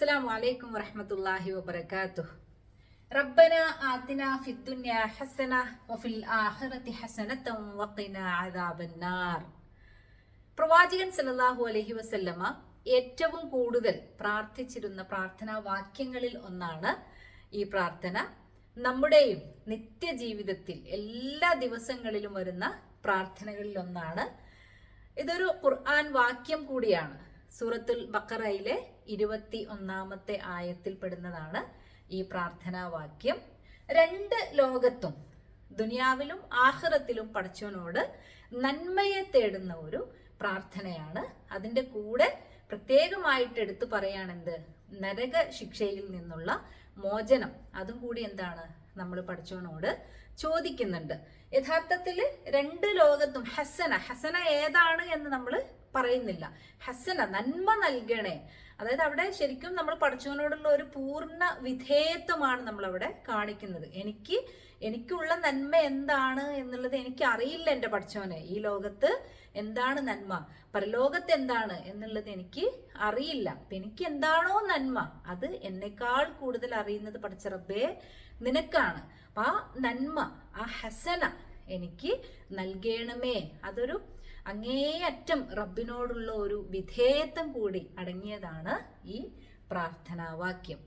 السلام عليكم ورحمة الله وبركاته ربنا آتنا في الدنيا حسنة وفي الآخرة حسنة وقنا عذاب النار പ്രവാചകൻ സല്ലല്ലാഹു അലൈഹി വസല്ലമ ഏറ്റവും കൂടുതൽ പ്രാർത്ഥിച്ചിരുന്ന പ്രാർത്ഥനാ വാക്യങ്ങളിൽ ഒന്നാണ് ഈ പ്രാർത്ഥന നമ്മുടെയും നിത്യജീവിതത്തിൽ എല്ലാ ദിവസങ്ങളിലും വരുന്ന പ്രാർത്ഥനകളിൽ ഒന്നാണ് ഇതൊരു ഖുർആൻ വാക്യം കൂടിയാണ് സൂറത്തുൽ ബക്കറയിലെ ഇരുപത്തി ഒന്നാമത്തെ ആയത്തിൽ പെടുന്നതാണ് ഈ പ്രാർത്ഥനാവാക്യം. രണ്ട് ലോകത്തും ദുനിയാവിലും ആഹ്റത്തിലും പഠിച്ചവനോട് നന്മയെ തേടുന്ന ഒരു പ്രാർത്ഥനയാണ്. അതിന്റെ കൂടെ പ്രത്യേകമായിട്ട് എടുത്തു പറയാണെന്ത് നരക ശിക്ഷയിൽ നിന്നുള്ള മോചനം. അതും കൂടി എന്താണ്? നമ്മൾ പഠിച്ചവനോട് ചോദിക്കുന്നുണ്ട്. യഥാർത്ഥത്തിൽ രണ്ട് ലോകത്തും ഹസന ഹസന ഏതാണ് എന്ന് നമ്മൾ പറയുന്നില്ല. ഹസന നന്മ നൽകണേ. അതായത് അവിടെ ശരിക്കും നമ്മൾ പഠിച്ചവനോടുള്ള ഒരു പൂർണ വിധേയത്വമാണ് നമ്മൾ അവിടെ കാണിക്കുന്നത്. എനിക്ക് എനിക്കുള്ള നന്മ എന്താണ് എന്നുള്ളത് എനിക്ക് അറിയില്ല എന്റെ പഠിച്ചവനെ. ഈ ലോകത്ത് എന്താണ് നന്മ? പരലോകത്ത് എന്താണ് എന്നുള്ളത് എനിക്ക് അറിയില്ല. അപ്പം എനിക്ക് എന്താണോ നന്മ? അത് എന്നെക്കാൾ കൂടുതൽ അറിയുന്നത് പഠിച്ച റബ്ബേ നിനക്കാണ്. അപ്പം ആ നന്മ ആ ഹസന എനിക്ക് നൽകണമേ. അതൊരു അങ്ങേയറ്റം റബ്ബിനോടുള്ള ഒരു വിധേയത്വം കൂടി അടങ്ങിയതാണ് ഈ പ്രാർത്ഥനാവാക്യം.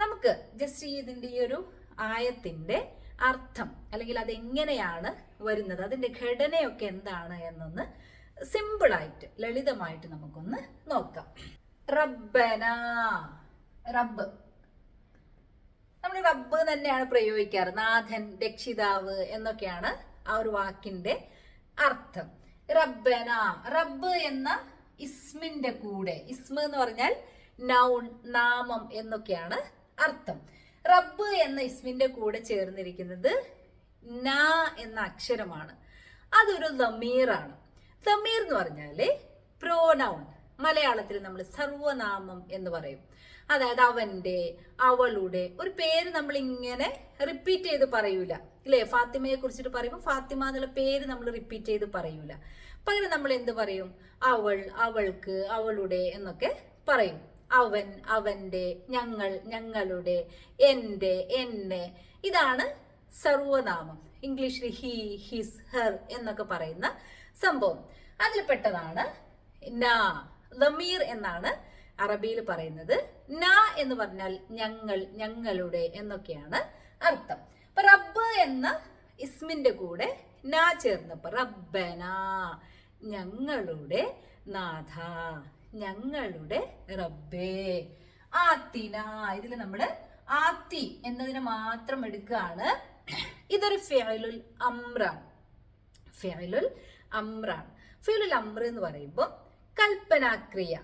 നമുക്ക് ജസ്റ്റ് ഇതിന്റെ ഈ ഒരു ആയത്തിന്റെ അർത്ഥം അല്ലെങ്കിൽ അതെങ്ങനെയാണ് വരുന്നത് അതിന്റെ ഘടനയൊക്കെ എന്താണ് എന്നൊന്ന് സിമ്പിളായിട്ട് ലളിതമായിട്ട് നമുക്കൊന്ന് നോക്കാം. റബ്ബന. റബ്ബ്. നമ്മൾ റബ്ബ് തന്നെയാണ് പ്രയോഗിക്കാറ്. നാഥൻ രക്ഷിതാവ് എന്നൊക്കെയാണ് ആ ഒരു വാക്കിന്റെ അർത്ഥം. റബ്ബന. റബ്ബ് എന്ന ഇസ്മിന്റെ കൂടെ ഇസ്മ എന്ന് പറഞ്ഞാൽ നൗൺ നാമം എന്നൊക്കെയാണ് അർത്ഥം. റബ്ബ് എന്ന ഇസ്മിന്റെ കൂടെ ചേർന്നിരിക്കുന്നത് ന എന്ന അക്ഷരമാണ്. അതൊരു ലമീറാണ് ലമീർ എന്ന് പറഞ്ഞാൽ പ്രോനൗൺ മലയാളത്തിൽ നമ്മൾ സർവനാമം എന്ന് പറയും. അതായത് അവന്റെ അവളുടെ ഒരു പേര് നമ്മൾ ഇങ്ങനെ റിപ്പീറ്റ് ചെയ്ത് പറയൂല. ഇല്ലേ? ഫാത്തിമയെ കുറിച്ചിട്ട് പറയുമ്പോൾ ഫാത്തിമ എന്നുള്ള പേര് നമ്മൾ റിപ്പീറ്റ് ചെയ്ത് പറയൂല. പകരം നമ്മൾ എന്ത് പറയും? അവൾ അവൾക്ക് അവളുടെ എന്നൊക്കെ പറയും. അവൻ അവന്റെ ഞങ്ങൾ ഞങ്ങളുടെ എന്റെ എന്നെ. ഇതാണ് സർവനാമം. ഇംഗ്ലീഷിൽ ഹി ഹിസ് ഹെർ എന്നൊക്കെ പറയുന്ന സംഭവം. അതിൽപ്പെട്ടതാണ് നാ ലമീർ എന്നാണ് അറബിയിൽ പറയുന്നത്. ന എന്ന് പറഞ്ഞാൽ ഞങ്ങൾ ഞങ്ങളുടെ എന്നൊക്കെയാണ് അർത്ഥം. അപ്പൊ റബ്ബ് എന്ന ഇസ്മിന്റെ കൂടെ ന ചേർന്നപ്പോ റബ്ബന ഞങ്ങളുടെ നാഥ ഞങ്ങളുടെ റബ്ബേ. ആത്തിന. ഇതിൽ നമ്മൾ ആത്തി എന്നതിനെ മാത്രം എടുക്കുകയാണ്. ഇതൊരു ഫെയലുൽ അമ്രാണ് ഫെയലുൽ അമ്രാണ്. ഫെയലുൽ അമ്ര എന്ന് പറയുമ്പോൾ കൽപ്പനാക്രിയ.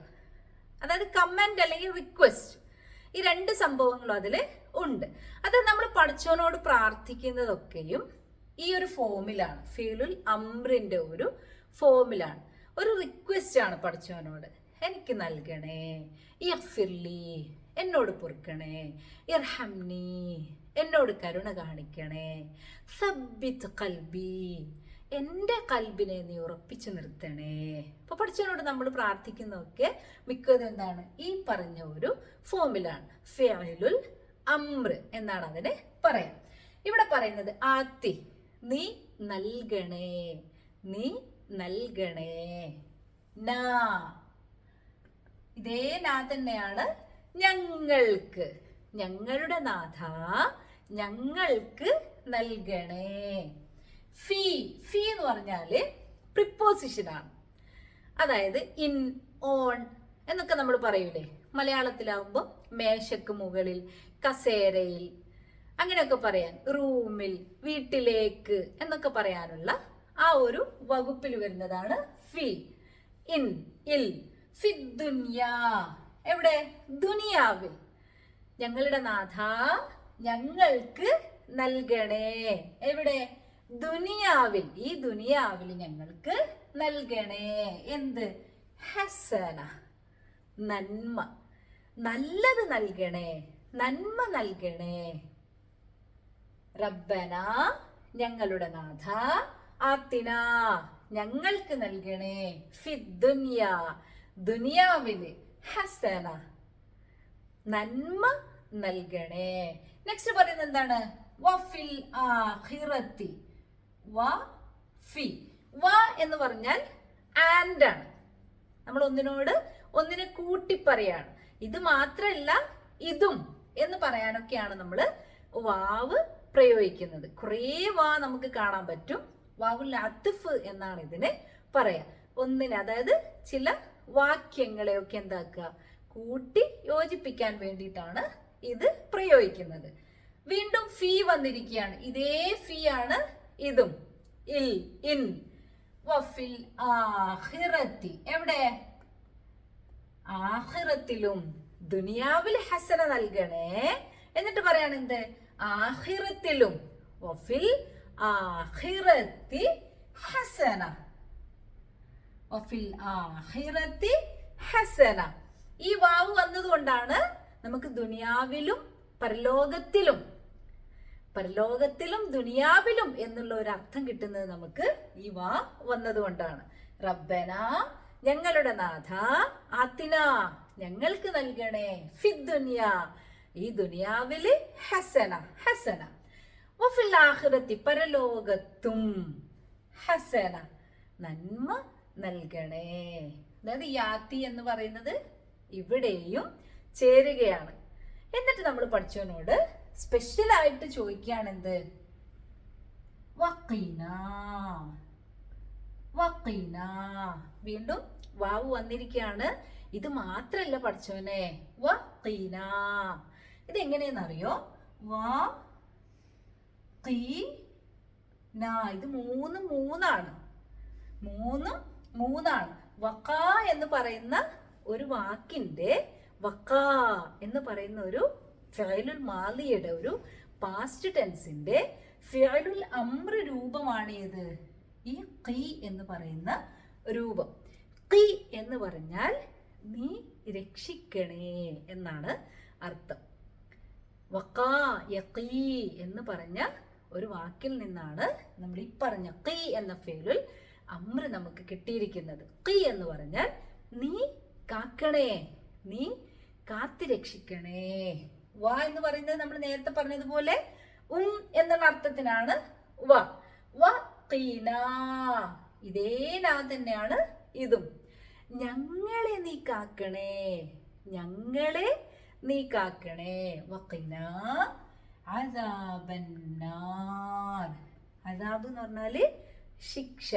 അതായത് കമന്റ് അല്ലെങ്കിൽ റിക്വസ്റ്റ്. ഈ രണ്ട് സംഭവങ്ങളും അതിൽ ഉണ്ട്. അത് നമ്മൾ പഠിച്ചവനോട് പ്രാർത്ഥിക്കുന്നതൊക്കെയും ഈ ഒരു ഫോമിലാണ്. ഫീലുൽ അമ്രിന്റെ ഒരു ഫോമിലാണ്. ഒരു റിക്വസ്റ്റ് ആണ് പഠിച്ചവനോട്. എനിക്ക് നൽകണേ. ഇർഫിർലി എന്നോട് പൊറുക്കണേ. ഇർഹംനി എന്നോട് കരുണ കാണിക്കണേ. സബ്ബിത്ത് കൽബി എന്റെ കൽബിനെ നീ ഉറപ്പിച്ചു നിർത്തണേ. അപ്പൊ പഠിച്ചവനോട് നമ്മൾ പ്രാർത്ഥിക്കുന്നതൊക്കെ മിക്കതും എന്താണ്? ഈ പറഞ്ഞ ഒരു ഫോമിലാണ്. ഫിയലുൽ അമ്ര എന്നാണ് അതിനെ പറയാം. ഇവിടെ പറയുന്നത് ആത്തി നീ നൽകണേ. നീ നൽകണേ. നാ. ഇതേ നാ തന്നെയാണ് ഞങ്ങൾക്ക്. ഞങ്ങളുടെ നാഥ ഞങ്ങൾക്ക് നൽകണേ. ഫീ ഫീ എന്ന് പറഞ്ഞാൽ പ്രിപ്പോസിഷൻ ആണ്. അതായത് ഇൻ ഓൺ എന്നൊക്കെ നമ്മൾ പറയൂലേ. മലയാളത്തിലാവുമ്പോൾ മേശക്ക് മുകളിൽ കസേരയിൽ അങ്ങനെയൊക്കെ പറയാൻ. റൂമിൽ വീട്ടിലേക്ക് എന്നൊക്കെ പറയാനുള്ള ആ ഒരു വകുപ്പിൽ വരുന്നതാണ് ഫീ. ഇൻ ഇൽ. എവിടെ? ദുനിയാവിൽ. ഞങ്ങളുടെ നാഥ ഞങ്ങൾക്ക് നൽകണേ. എവിടെ? ദുനിയാവിൽ. ഈ ദുനിയാവിൽ ഞങ്ങൾക്ക് നൽകണേ. എന്ത്? ഹസന. നന്മ. നല്ലത് നൽകണേ. നന്മ നൽകണേ. റബ്ബന ഞങ്ങളുടെ നാഥ ആത്തിന. ഞങ്ങൾക്ക് നൽകണേ. ഫി ദുനിയ. ദുനിയാവിൽ ഹസന. നന്മ നൽകണേ. നെക്സ്റ്റ് പറയുന്നത് എന്താണ്? വഫിൽ ആഖിറത്തി. വ ഫി. വ എന്ന് പറഞ്ഞാൽ ആൻഡ് ആണ്. നമ്മൾ ഒന്നിനോട് ഒന്നിനെ കൂട്ടി പറയാണ്. ഇത് മാത്രമല്ല ഇതും എന്ന് പറയാനൊക്കെയാണ് നമ്മൾ വാവ് പ്രയോഗിക്കുന്നത്. കുറേ വാ നമുക്ക് കാണാൻ പറ്റും. വാവുൽ അത്തിഫ് എന്നാണ് ഇതിനെ പറയാ. ഒന്നിന് അതായത് ചില വാക്യങ്ങളെയൊക്കെ എന്താക്കുക? കൂട്ടി യോജിപ്പിക്കാൻ വേണ്ടിയിട്ടാണ് ഇത് പ്രയോഗിക്കുന്നത്. വീണ്ടും ഫീ വന്നിരിക്കുകയാണ്. ഇതേ ഫീ ആണ് ഇതും. ഇൽ ഇൻ. വഫിൽ ആഹിറത്തി എവിടെ? ആഹിറത്തിലും ദുനിയാവിൽ ഹസന നൽകണേ. എന്നിട്ട് പറയാണ് എന്ത്? ആഹിറത്തിലും വഫിൽ ആഹിറത്തി ഹസന. ഹസന. ഈ വാവ് വന്നതുകൊണ്ടാണ് നമുക്ക് ദുനിയാവിലും പരലോകത്തിലും പരലോകത്തിലും ദുനിയാവിലും എന്നുള്ള ഒരു അർത്ഥം കിട്ടുന്നത് നമുക്ക് ഈ വാ വന്നതുകൊണ്ടാണ്. റബ്ബന ഞങ്ങളുടെ നാഥ ആത്തിന ഞങ്ങൾക്ക് നൽകണേ ഫിദ്ദുനിയ ഈ ദുനിയാവിൽ ഹസന ഹസന. വഫിൽ ആഖിറത്തി പരലോകത്തും ഹസന. നന്മ നൽകണേ. അതായത് യാത്തി എന്ന് പറയുന്നത് ഇവിടെയും ചേരുകയാണ്. എന്നിട്ട് നമ്മൾ പഠിച്ചവനോട് സ്പെഷ്യൽ ആയിട്ട് ചോദിക്കുകയാണ് എന്ത് വക്കീന. വക്കീന. വീണ്ടും വാവ് വന്നിരിക്കുകയാണ്. ഇത് മാത്രല്ല പഠിച്ചവനെ. വക്കീന. ഇത് എങ്ങനെയെന്നറിയോ വാ ഇത് മൂന്ന് മൂന്നാണ്. മൂന്നും മൂന്നാണ്. വക്ക എന്ന് പറയുന്ന ഒരു വാക്കിന്റെ വക്ക എന്ന് പറയുന്ന ഒരു ഫിയലുൽ മാലിയുടെ ഒരു പാസ്റ്റ് ടെൻസിന്റെ ഫിയലുൽ അമ്ര രൂപമാണ് ഏത് ഈ കി എന്ന് പറയുന്ന രൂപം. കി എന്ന് പറഞ്ഞാൽ നീ രക്ഷിക്കണേ എന്നാണ് അർത്ഥം. വക്കാ യക്കീ എന്ന് പറഞ്ഞ ഒരു വാക്കിൽ നിന്നാണ് നമ്മൾ ഈ പറഞ്ഞ കി എന്ന ഫേലുൽ അമ്ര നമുക്ക് കിട്ടിയിരിക്കുന്നത്. കീ എന്ന് പറഞ്ഞാൽ നീ കാക്കണേ നീ കാത്തി രക്ഷിക്കണേ. വ എന്ന് പറയുന്നത് നമ്മൾ നേരത്തെ പറഞ്ഞതുപോലെ ഉം എന്നുള്ള അർത്ഥത്തിനാണ് വ. വ ഇതേ നാ തന്നെയാണ് ഇതും. ഞങ്ങളെ നീ കാക്കണേ ഞങ്ങളെ നീ കാക്കണേ. വക്കീന അതാബന്നാർ അതാബ് എന്ന് പറഞ്ഞാൽ ശിക്ഷ.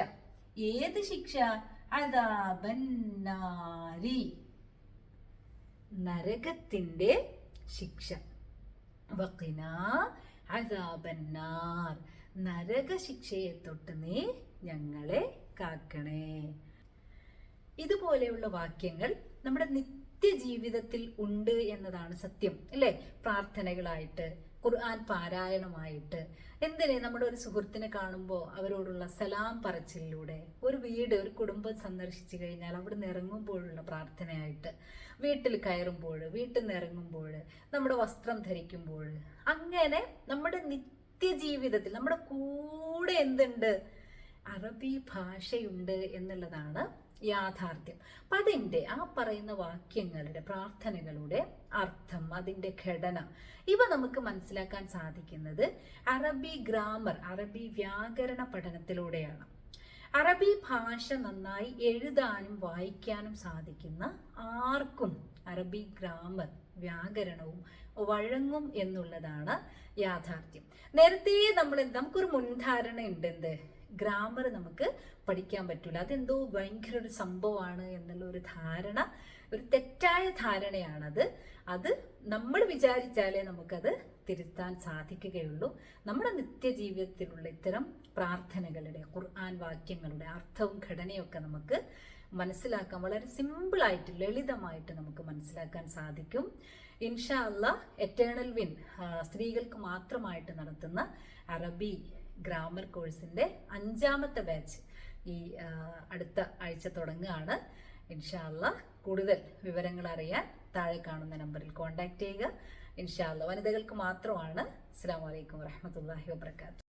ഏത് ശിക്ഷ? അതാബന്നാരി നരകത്തിന്റെ ശിക്ഷ. വക്കിന അതാബന്നാർ നരക ശിക്ഷയെ തൊട്ട് നീ ഞങ്ങളെ കാക്കണേ. ഇതുപോലെയുള്ള വാക്യങ്ങൾ നമ്മുടെ നിത്യജീവിതത്തിൽ ഉണ്ട് എന്നതാണ് സത്യം അല്ലേ? പ്രാർത്ഥനകളായിട്ട്. ഖുർആൻ പാരായണമായിട്ട് എന്തിനെ നമ്മുടെ ഒരു സുഹൃത്തിനെ കാണുമ്പോൾ അവരോടുള്ള സലാം പറച്ചിലൂടെ ഒരു വീട് ഒരു കുടുംബം സന്ദർശിച്ചു കഴിഞ്ഞാൽ അവിടെ നിന്ന് ഇറങ്ങുമ്പോഴുള്ള പ്രാർത്ഥനയായിട്ട് വീട്ടിൽ കയറുമ്പോൾ വീട്ടിൽ നിന്ന് ഇറങ്ങുമ്പോൾ നമ്മുടെ വസ്ത്രം ധരിക്കുമ്പോൾ അങ്ങനെ നമ്മുടെ നിത്യജീവിതത്തിൽ നമ്മുടെ കൂടെ എന്തുണ്ട്? അറബി ഭാഷയുണ്ട് എന്നുള്ളതാണ് യാഥാർത്ഥ്യം. അപ്പം അതിന്റെ ആ പറയുന്ന വാക്യങ്ങളുടെ പ്രാർത്ഥനകളുടെ അർത്ഥം അതിന്റെ ഘടന ഇവ നമുക്ക് മനസ്സിലാക്കാൻ സാധിക്കുന്നത് അറബി ഗ്രാമർ അറബി വ്യാകരണ പഠനത്തിലൂടെയാണ്. അറബി ഭാഷ നന്നായി എഴുതാനും വായിക്കാനും സാധിക്കുന്ന ആർക്കും അറബി ഗ്രാമർ വ്യാകരണവും വഴങ്ങും എന്നുള്ളതാണ് യാഥാർത്ഥ്യം. നേരത്തെ നമ്മൾ നമുക്കൊരു മുൻധാരണ ഉണ്ട് എന്ത്? ഗ്രാമർ നമുക്ക് പഠിക്കാൻ പറ്റില്ല അതെന്തോ ഭയങ്കര ഒരു സംഭവമാണ് എന്നുള്ള ഒരു ധാരണ ഒരു തെറ്റായ ധാരണയാണത്. അത് നമ്മൾ വിചാരിച്ചാലേ നമുക്കത് തിരുത്താൻ സാധിക്കുകയുള്ളൂ. നമ്മുടെ നിത്യജീവിതത്തിലുള്ള ഇത്തരം പ്രാർത്ഥനകളുടെ ഖുർആൻ വാക്യങ്ങളുടെ അർത്ഥവും ഘടനയൊക്കെ നമുക്ക് മനസ്സിലാക്കാൻ വളരെ സിമ്പിളായിട്ട് ലളിതമായിട്ട് നമുക്ക് മനസ്സിലാക്കാൻ സാധിക്കും. ഇൻഷാ അല്ല എറ്റേണൽ വിൻ സ്ത്രീകൾക്ക് മാത്രമായിട്ട് നടത്തുന്ന അറബി ഗ്രാമർ കോഴ്സിന്റെ അഞ്ചാമത്തെ ബാച്ച് ഈ അടുത്ത ആഴ്ച തുടങ്ങുകയാണ്. ഇൻഷാല്ല കൂടുതൽ വിവരങ്ങൾ അറിയാൻ താഴെ കാണുന്ന നമ്പറിൽ കോൺടാക്ട് ചെയ്യുക. ഇൻഷാല്ല വനിതകൾക്ക് മാത്രമാണ്. അസ്സാം വലൈക്കും വറഹമത്തല്ലാഹി വാബർക്കാത്തു